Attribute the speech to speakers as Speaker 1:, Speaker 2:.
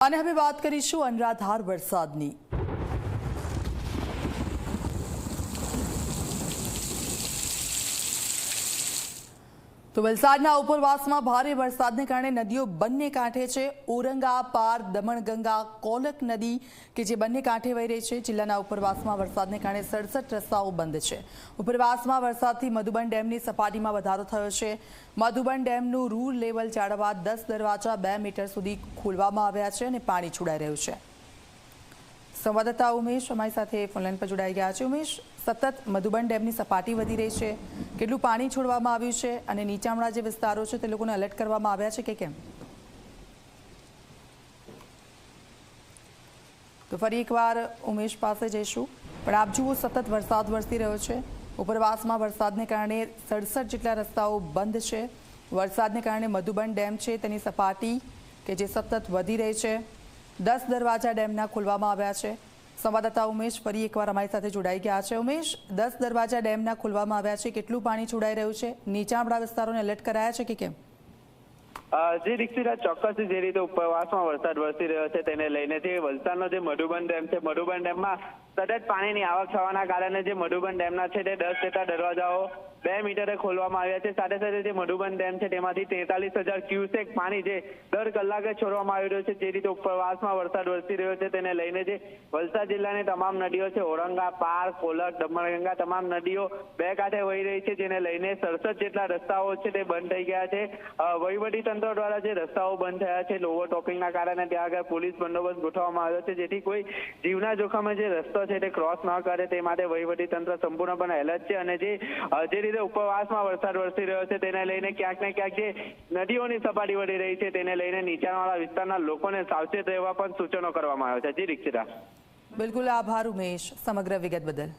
Speaker 1: અને હવે વાત કરીશું અનરાધાર વરસાદની. તો વલસાડના ઉપરવાસમાં ભારે વરસાદને કારણે નદીઓ બંને કાંઠે છે. ઓરંગા પાર દમણગંગા, કોલક નદી કે જે બંને કાંઠે વહી રહી છે. જિલ્લાના ઉપરવાસમાં વરસાદને કારણે સડસઠ રસ્તાઓ બંધ છે. ઉપરવાસમાં વરસાદથી મધુબન ડેમની સપાટીમાં વધારો થયો છે. મધુબન ડેમનું રૂર લેવલ જાળવવા દસ દરવાજા બે મીટર સુધી ખોલવામાં આવ્યા છે અને પાણી છોડાઈ રહ્યું છે. સંવાદદાતા ઉમેશ અમારી સાથે ફોનલાઈન પર જોડાઈ ગયા છે. ઉમેશ, સતત મધુબન ડેમની સપાટી વધી રહી છે. કેટલું પાણી છોડવામાં આવ્યું છે અને નીચાણવાળા જે વિસ્તારો છે તે લોકોને એલર્ટ કરવામાં આવ્યા છે કે કેમ? તો ફરી એકવાર ઉમેશ પાસે જઈશું. પણ આપ જુઓ, સતત વરસાદ વરસી રહ્યો છે. ઉપરવાસમાં વરસાદને કારણે સડસઠ જેટલા રસ્તાઓ બંધ છે. વરસાદને કારણે મધુબન ડેમ છે તેની સપાટી કે જે સતત વધી રહી છે. દસ દરવાજા ડેમના ખોલવામાં આવ્યા છે. સંવાદદાતા ઉમેશ ફરી એકવાર અમારી સાથે જોડાઈ ગયા છે. ઉમેશ, દસ દરવાજા ડેમના ખોલવામાં આવ્યા છે. કેટલું પાણી છોડાઈ રહ્યું છે? નીચાણવાળા વિસ્તારોને એલર્ટ કરાયા છે કે કેમ?
Speaker 2: જે, દીક્ષિતા, ચોક્કસ જે રીતે ઉપરવાસમાં વરસાદ વરસી રહ્યો છે તેને લઈને જે વલસાડનો જે મધુબન ડેમ છે, મધુબન ડેમમાં સતત પાણીની આવક થવાના કારણે જે મધુબન ડેમના છે તે દસ જેટલા દરવાજાઓ બે મીટરે ખોલવામાં આવ્યા છે. સાથે સાથે જે મધુબન ડેમ છે તેમાંથી તેતાલીસ હજાર ક્યુસેક પાણી જે દર કલાકે છોડવામાં આવી રહ્યું છે, જે રીતે ઉપરવાસમાં વરસાદ વરસી રહ્યો છે, તેને લઈને જે વલસાડ જિલ્લાની તમામ નદીઓ છે, ઓરંગા, પાર કોલક દમણગંગા તમામ નદીઓ બે કાંઠે વહી રહી છે, જેને લઈને સડસઠ જેટલા રસ્તાઓ છે તે બંધ થઈ ગયા છે. વહીવટી તંત્ર દ્વારા જે રસ્તાઓ બંધ થયા છે ઓવર ટોપિંગના કારણે ત્યાં આગળ પોલીસ બંદોબસ્ત ગોઠવવામાં આવ્યો છે. જેથી કોઈ જીવના જોખમે જે રસ્તો છે તે ક્રોસ ન કરે, તે માટે વહીવટી તંત્ર સંપૂર્ણપણે એલર્ટ છે અને જે જે રીતે ઉપરવાસમાં વરસાદ વરસી રહ્યો છે તેને લઈને ક્યાંક ને ક્યાંક જે નદીઓની સપાટી વળી રહી છે તેને લઈને નીચાણવાળા વિસ્તારના લોકોને સાવચેત રહેવા પણ સૂચનો કરવામાં આવ્યા છે. જી, દીક્ષિતા.
Speaker 1: બિલકુલ આભાર ઉમેશ સમગ્ર વિગત બદલ.